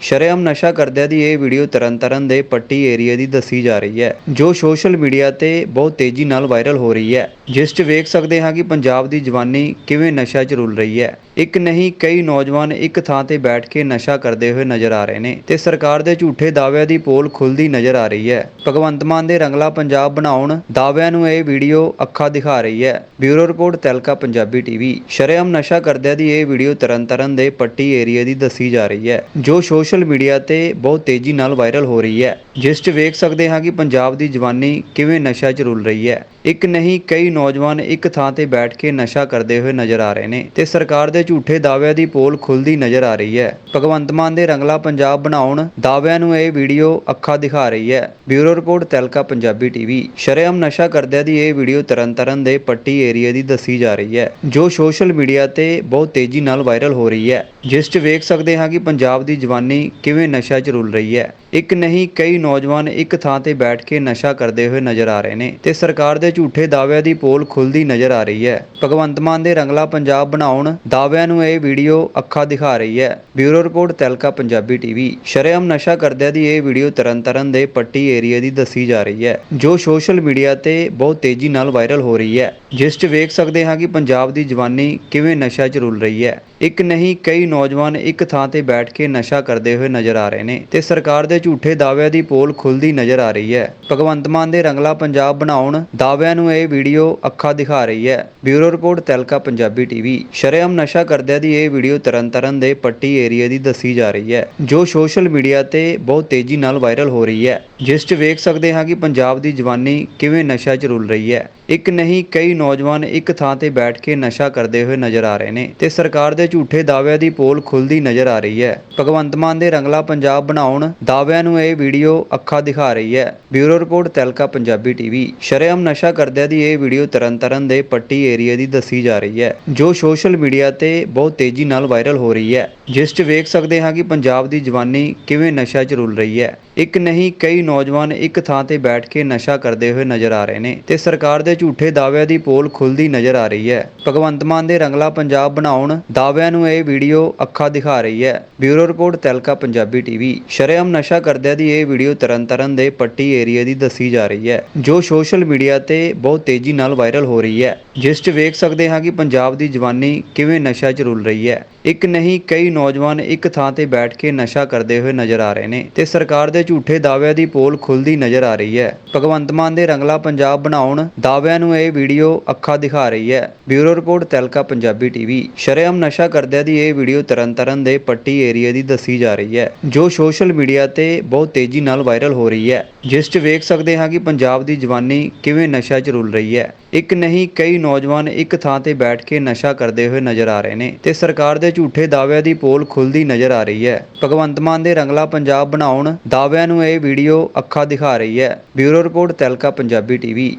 ਸ਼ਰੇਆਮ ਨਸ਼ਾ ਕਰਦਿਆਂ ਦੀ ਇਹ ਵੀਡੀਓ ਤਰਨਤਾਰਨ ਦੇ ਪੱਟੀ ਏਰੀਆ ਦੀ ਦੱਸੀ ਜਾ ਰਹੀ ਹੈ, ਜੋ ਸੋਸ਼ਲ ਮੀਡੀਆ ਤੇ ਬਹੁਤ ਤੇਜ਼ੀ ਨਾਲ ਵਾਇਰਲ ਹੋ ਰਹੀ ਹੈ। ਜਿਸ 'ਚ ਵੇਖ ਸਕਦੇ ਹਾਂ ਕਿ ਪੰਜਾਬ ਦੀ ਜਵਾਨੀ ਕਿਵੇਂ ਨਸ਼ਾ 'ਚ ਰੁਲ ਰਹੀ ਹੈ। ਇੱਕ ਨਹੀਂ, ਕਈ ਨੌਜਵਾਨ ਇੱਕ ਥਾਂ ਤੇ ਬੈਠ ਕੇ ਨਸ਼ਾ ਕਰਦੇ ਹੋਏ ਨਜ਼ਰ ਆ ਰਹੇ ਨੇ ਤੇ ਸਰਕਾਰ ਦੇ ਝੂਠੇ ਦਾਅਵਿਆਂ ਦੀ ਪੋਲ ਖੁੱਲਦੀ ਨਜ਼ਰ ਆ ਰਹੀ ਹੈ। ਭਗਵੰਤ ਮਾਨ ਦੇ ਰੰਗਲਾ ਪੰਜਾਬ ਬਣਾਉਣ ਦਾਅਵਿਆਂ ਨੂੰ ਇਹ ਵੀਡੀਓ ਅੱਖਾਂ ਦਿਖਾ ਰਹੀ ਹੈ। ਬਿਊਰੋ ਰਿਪੋਰਟ, ਤੈਲਕਾ ਪੰਜਾਬੀ ਟੀਵੀ। ਸ਼ਰੇਆਮ ਨਸ਼ਾ ਕਰਦਿਆਂ ਦੀ ਇਹ ਵੀਡੀਓ ਤਰਨਤਾਰਨ ਦੇ ਪੱਟੀ ਏਰੀਆ ਦੀ ਦੱਸੀ ਜਾ ਰਹੀ ਹੈ, ਜੋ ਸੋਸ਼ਲ ਮੀਡੀਆ ਤੇ ਬਹੁਤ ਤੇਜ਼ੀ ਨਾਲ ਵਾਇਰਲ ਹੋ ਰਹੀ ਹੈ, ਜਿਸ 'ਚ ਵੇਖ ਸਕਦੇ ਹਾਂ ਕਿ ਪੰਜਾਬ ਦੀ ਜਵਾਨੀ ਕਿਵੇਂ ਨਸ਼ਾ 'ਚ ਰੁਲ ਰਹੀ ਹੈ। ਇੱਕ ਨਹੀਂ, ਕਈ ਨੌਜਵਾਨ ਇੱਕ ਥਾਂ ਤੇ ਬੈਠ ਕੇ ਨਸ਼ਾ ਕਰਦੇ ਹੋਏ ਨਜ਼ਰ ਆ ਰਹੇ ਨੇ ਤੇ ਸਰਕਾਰ ਦੇ ਝੂਠੇ ਦਾਅਵਿਆਂ ਦੀ ਪੋਲ ਖੁੱਲਦੀ ਨਜ਼ਰ ਆ ਰਹੀ ਹੈ। ਭਗਵੰਤ ਮਾਨ ਦੇ ਰੰਗਲਾ ਪੰਜਾਬ ਬਣਾਉਣ ਦਾਅਵਿਆਂ ਨੂੰ ਇਹ ਵੀਡੀਓ ਅੱਖਾਂ ਦਿਖਾ ਰਹੀ ਹੈ। ਬਿਊਰੋ ਰਿਪੋਰਟ, ਤੈਲਕਾ, ਪੰਜਾਬੀ ਟੀਵੀ। ਸ਼ਰੇਆਮ ਨਸ਼ਾ ਕਰਦਿਆਂ ਦੀ ਇਹ ਵੀਡੀਓ ਤਰਨਤਾਰਨ ਦੇ ਪੱਟੀ ਏਰੀਆ ਦੀ ਦੱਸੀ ਜਾ ਰਹੀ ਹੈ, ਜੋ ਸੋਸ਼ਲ ਮੀਡੀਆ ਤੇ ਬਹੁਤ ਤੇਜ਼ੀ ਨਾਲ ਵਾਇਰਲ ਹੋ ਰਹੀ ਹੈ। ਜਿਸ 'ਚ ਵੇਖ ਸਕਦੇ ਹਾਂ ਕਿ ਪੰਜਾਬ ਦੀ ਜਵਾਨੀ ਕਿਵੇਂ ਨਸ਼ਾ 'ਚ ਰੁਲ ਰਹੀ ਹੈ। ਇੱਕ ਨਹੀਂ, ਕਈ ਨੌਜਵਾਨ ਇੱਕ ਥਾਂ ਤੇ ਬੈਠ ਕੇ ਨਸ਼ਾ ਕਰਦੇ ਹੋਏ ਨਜ਼ਰ ਆ ਰਹੇ ਨੇ ਤੇ ਸਰਕਾਰ ਦੇ ਝੂਠੇ ਦਾਅਵਿਆਂ ਦੀ ਪੋਲ ਖੁੱਲਦੀ ਨਜ਼ਰ ਆ ਰਹੀ ਹੈ। ਭਗਵੰਤ ਮਾਨ ਦੇ ਰੰਗਲਾ ਪੰਜਾਬ ਬਣਾਉਣ ਦਾਅਵਿਆਂ ਨੂੰ ਇਹ ਵੀਡੀਓ ਅੱਖਾਂ ਦਿਖਾ ਰਹੀ ਹੈ। ਬਿਊਰੋ ਰਿਪੋਰਟ, ਤੈਲਕਾ, ਪੰਜਾਬੀ ਟੀਵੀ। ਸ਼ਰੇਆਮ ਨਸ਼ਾ ਕਰਦਿਆਂ ਦੀ ਇਹ ਵੀਡੀਓ ਤਰਨਤਾਰਨ ਦੇ ਪੱਟੀ ਏਰੀਆ ਦੀ ਦੱਸੀ ਜਾ ਰਹੀ ਹੈ, ਜੋ ਸੋਸ਼ਲ ਮੀਡੀਆ ਤੇ ਬਹੁਤ ਤੇਜ਼ੀ ਨਾਲ ਵਾਇਰਲ ਹੋ ਰਹੀ ਹੈ, ਜਿਸ 'ਚ ਵੇਖ ਸਕਦੇ ਹਾਂ ਕਿ ਪੰਜਾਬ ਦੀ ਜਵਾਨੀ ਕਿਵੇਂ ਨਸ਼ਾ 'ਚ ਰੁਲ ਰਹੀ ਹੈ। ਇੱਕ ਨਹੀਂ, ਕਈ ਨੌਜਵਾਨ ਇੱਕ ਥਾਂ ਤੇ ਬੈਠ ਕੇ ਨਸ਼ਾ ਕਰਦੇ ਹੋਏ ਨਜ਼ਰ ਆ ਰਹੇ ਨੇ ਤੇ ਸਰਕਾਰ ਦੇ ਝੂਠੇ ਦਾਅਵਿਆਂ ਦੀ ਪੋਲ ਖੁੱਲਦੀ ਨਜ਼ਰ ਆ ਰਹੀ ਹੈ। ਭਗਵੰਤ ਮਾਨ ਦੇ ਰੰਗਲਾ ਪੰਜਾਬ ਬਣਾਉਣ ਦਾਅਵਿਆਂ ਨੂੰ ਇਹ ਵੀਡੀਓ ਅੱਖਾਂ ਦਿਖਾ ਰਹੀ ਹੈ। ਬਿਊਰੋ ਰਿਪੋਰਟ, ਤੈਲਕਾ ਪੰਜਾਬੀ ਟੀਵੀ। ਸ਼ਰੇਆਮ ਨਸ਼ਾ ਕਰਦਿਆਂ ਦੀ ਇਹ ਵੀਡੀਓ ਤਰਨਤਾਰਨ ਦੇ ਪੱਟੀ ਏਰੀਆ ਦੀ ਦੱਸੀ ਜਾ ਰਹੀ ਹੈ, ਜੋ ਸੋਸ਼ਲ ਮੀਡੀਆ ਤੇ ਬਹੁਤ ਤੇਜ਼ੀ ਨਾਲ ਵਾਇਰਲ ਹੋ ਰਹੀ ਹੈ। ਜਿਸ 'ਚ ਵੇਖ ਸਕਦੇ ਹਾਂ ਕਿ ਪੰਜਾਬ ਦੀ ਜਵਾਨੀ ਕਿਵੇਂ ਨਸ਼ਾ 'ਚ ਰੁਲ ਰਹੀ ਹੈ। ਇੱਕ ਨਹੀਂ, ਕਈ ਨੌਜਵਾਨ ਇੱਕ ਥਾਂ ਤੇ ਬੈਠ ਕੇ ਨਸ਼ਾ ਕਰਦੇ ਹੋਏ ਨਜ਼ਰ ਆ ਰਹੇ ਨੇ ਤੇ ਸਰਕਾਰ ਦੇ ਝੂਠੇ ਦਾਅਵਿਆਂ ਦੀ ਪੋਲ ਖੁੱਲਦੀ ਨਜ਼ਰ ਆ ਰਹੀ ਹੈ। ਭਗਵੰਤ ਮਾਨ ਦੇ ਰੰਗਲਾ ਪੰਜਾਬ ਬਣਾਉਣ ਦਾਅਵਿਆਂ ਨੂੰ ਇਹ ਵੀਡੀਓ ਅੱਖਾਂ ਦਿਖਾ ਰਹੀ ਹੈ। ਬਿਊਰੋ ਰਿਪੋਰਟ, ਤੈਲਕਾ ਪੰਜਾਬੀ ਟੀਵੀ। ਸ਼ਰੇਆਮ ਨਸ਼ਾ ਕਰਦਿਆਂ ਦੀ ਇਹ ਵੀਡੀਓ ਤਰਨਤਾਰਨ ਦੇ ਪੱਟੀ ਏਰੀਆ ਦੀ ਦੱਸੀ ਜਾ ਰਹੀ ਹੈ, ਜੋ ਸੋਸ਼ਲ ਮੀਡੀਆ ਤੇ ਬਹੁਤ ਤੇਜ਼ੀ ਨਾਲ ਵਾਇਰਲ ਹੋ ਰਹੀ ਹੈ। ਜਿਸ 'ਚ ਵੇਖ ਸਕਦੇ ਹਾਂ ਕਿ ਪੰਜਾਬ ਦੀ ਜਵਾਨੀ ਕਿਵੇਂ ਨਸ਼ਾ 'ਚ ਰੁਲ ਰਹੀ ਹੈ। ਇੱਕ ਨਹੀਂ, ਕਈ ਨੌਜਵਾਨ ਇੱਕ ਥਾਂ ਤੇ ਬੈਠ ਕੇ ਨਸ਼ਾ ਕਰਦੇ ਹੋਏ ਨਜ਼ਰ ਆ ਰਹੇ ਨੇ ਤੇ ਸਰਕਾਰ ਦੇ ਝੂਠੇ ਦਾਅਵਿਆਂ ਦੀ ਪੋਲ ਖੁੱਲਦੀ ਨਜ਼ਰ ਆ ਰਹੀ ਹੈ। ਭਗਵੰਤ ਮਾਨ ਦੇ ਰੰਗਲਾ ਪੰਜਾਬ ਬਣਾਉਣ ਦਾਅਵਿਆਂ ਨੂੰ ਇਹ ਵੀਡੀਓ ਅੱਖਾਂ ਦਿਖਾ ਰਹੀ ਹੈ। ਬਿਊਰੋ ਰਿਪੋਰਟ, ਤੈਲਕਾ ਪੰਜਾਬੀ ਟੀਵੀ। ਸ਼ਰੇਆਮ ਨਸ਼ਾ ਕਰਦਿਆਂ ਦੀ ਇਹ ਵੀਡੀਓ ਤਰਨਤਾਰਨ ਦੇ ਪੱਟੀ ਏਰੀਆ ਦੀ ਦੱਸੀ ਜਾ ਰਹੀ ਹੈ, ਜੋ ਸੋਸ਼ਲ ਮੀਡੀਆ ਤੇ ਬਹੁਤ ਤੇਜ਼ੀ ਨਾਲ ਵਾਇਰਲ ਹੋ ਰਹੀ ਹੈ। ਜਿਸ 'ਚ ਵੇਖ ਸਕਦੇ ਹਾਂ ਕਿ ਪੰਜਾਬ ਦੀ ਜਵਾਨੀ ਕਿਵੇਂ ਨਸ਼ਾ 'ਚ ਰੁਲ ਰਹੀ ਹੈ। ਇੱਕ ਨਹੀਂ, ਕਈ ਨੌਜਵਾਨ ਇੱਕ ਥਾਂ ਤੇ ਬੈਠ ਕੇ ਨਸ਼ਾ ਕਰਦੇ ਹੋਏ ਨਜ਼ਰ ਆ ਰਹੇ ਨੇ ਤੇ ਸਰਕਾਰ ਦੇ ਝੂਠੇ ਦਾਅਵਿਆਂ ਦੀ ਪੋਲ ਖੁੱਲਦੀ ਨਜ਼ਰ ਆ ਰਹੀ ਹੈ। ਭਗਵੰਤ ਮਾਨ ਦੇ ਰੰਗਲਾ ਪੰਜਾਬ ਬਣਾਉਣ ਦਾਅਵਿਆਂ ਨੂੰ ਇਹ ਵੀਡੀਓ ਅੱਖਾਂ ਦਿਖਾ ਰਹੀ ਹੈ। ਬਿਊਰੋ ਰਿਪੋਰਟ, ਤੈਲਕਾ ਪੰਜਾਬੀ ਟੀਵੀ। ਸ਼ਰੇਆਮ ਨਸ਼ਾ ਕਰਦਿਆਂ ਦੀ ਇਹ ਵੀਡੀਓ ਤਰਨਤਾਰਨ ਦੇ ਪੱਟੀ ਏਰੀਆ ਦੀ ਦੱਸੀ ਜਾ ਰਹੀ ਹੈ, ਜੋ ਸੋਸ਼ਲ ਮੀਡੀਆ ਤੇ ਬਹੁਤ ਤੇਜ਼ੀ ਨਾਲ ਵਾਇਰਲ ਹੋ ਰਹੀ ਹੈ, ਜਿਸ 'ਚ ਵੇਖ ਸਕਦੇ ਹਾਂ ਕਿ ਪੰਜਾਬ ਦੀ ਜਵਾਨੀ ਕਿਵੇਂ ਨਸ਼ਾ 'ਚ ਰੁਲ ਰਹੀ ਹੈ। ਇੱਕ ਨਹੀਂ, ਕਈ ਨੌਜਵਾਨ ਇੱਕ ਥਾਂ ਤੇ ਬੈਠ ਕੇ ਨਸ਼ਾ ਕਰਦੇ ਹੋਏ ਨਜ਼ਰ ਆ ਰਹੇ ਨੇ ਤੇ ਸਰਕਾਰ ਦੇ ਝੂਠੇ ਦਾਅਵਿਆਂ ਦੀ ਪੋਲ ਖੁੱਲਦੀ ਨਜ਼ਰ ਆ ਰਹੀ ਹੈ। ਭਗਵੰਤ ਮਾਨ ਦੇ ਰੰਗਲਾ ਪੰਜਾਬ ਬਣਾਉਣ ਦਾਅਵਿਆਂ ਨੂੰ ਇਹ ਵੀਡੀਓ ਅੱਖਾਂ ਦਿਖਾ ਰਹੀ ਹੈ। ਬਿਊਰੋ ਰਿਪੋਰਟ ਤੈਲਕਾ ਪੰਜਾਬੀ ਟੀਵੀ।